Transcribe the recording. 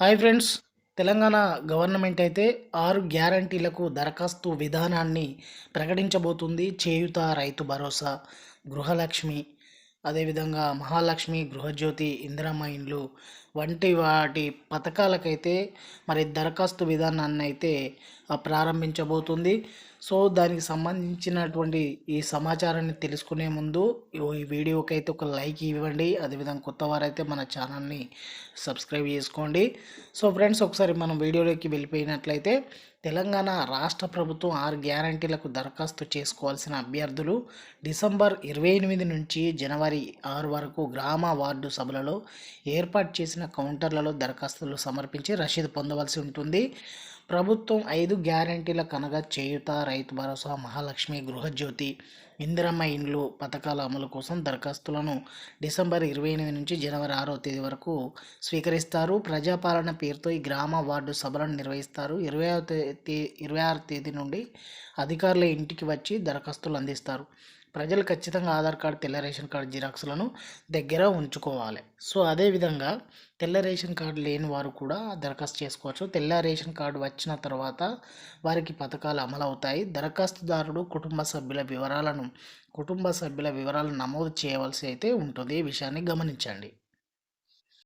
Hi friends Telangana government అయితే ఆరు గ్యారంటీలకు దరఖాస్తు విధానాన్ని ప్రకటించబోతుంది. చేయుత రైతు భరోసా గృహలక్ష్మి అదేవిధంగా మహాలక్ష్మి గృహజ్యోతి ఇందిరమ్మ ఇండ్లు వంటి వాటి పథకాలకైతే మరి దరఖాస్తు విధానాన్ని అయితే ప్రారంభించబోతుంది. సో దానికి సంబంధించినటువంటి ఈ సమాచారాన్ని తెలుసుకునే ముందు ఈ- వీడియోకి అయితే ఒక లైక్ ఇవ్వండి. అదేవిధంగా కొత్త వారైతే మన ఛానల్ని సబ్స్క్రైబ్ చేసుకోండి. సో ఫ్రెండ్స్ ఒకసారి మనం వీడియోలోకి వెళ్ళిపోయినట్లయితే తెలంగాణ రాష్ట్ర ప్రభుత్వం ఆరు గ్యారంటీలకు దరఖాస్తు చేసుకోవాల్సిన అభ్యర్థులు డిసెంబర్ ఇరవై ఎనిమిది నుంచి జనవరి ఆరు వరకు గ్రామ వార్డు సభలలో ఏర్పాటు చేసిన కౌంటర్లలో దరఖాస్తులు సమర్పించి రసీదు పొందవలసి ఉంటుంది. ప్రభుత్వం ఐదు గ్యారంటీల కనగా చేయుత రైతు భరోసా మహాలక్ష్మి గృహజ్యోతి ఇందిరమ్మ ఇండ్లు పథకాల అమలు కోసం దరఖాస్తులను డిసెంబర్ ఇరవై ఎనిమిది నుంచి జనవరి ఆరో తేదీ వరకు స్వీకరిస్తారు. ప్రజాపాలన పేరుతో ఈ గ్రామ వార్డు సభలను నిర్వహిస్తారు. ఇరవై తే ఇరవై ఆరు తేదీ నుండి అధికారుల ఇంటికి వచ్చి దరఖాస్తులు అందిస్తారు. ప్రజలు ఖచ్చితంగా ఆధార్ కార్డు తెల్ల రేషన్ కార్డు జిరాక్స్లను దగ్గర ఉంచుకోవాలి. సో అదేవిధంగా తెల్ల రేషన్ కార్డు లేని వారు కూడా దరఖాస్తు చేసుకోవచ్చు. తెల్ల రేషన్ కార్డు వచ్చిన తర్వాత వారికి పథకాలు అమలవుతాయి. దరఖాస్తుదారుడు కుటుంబ సభ్యుల వివరాలను కుటుంబ సభ్యుల వివరాలను నమోదు చేయవలసి అయితే ఉంటుంది. ఈ విషయాన్ని గమనించండి.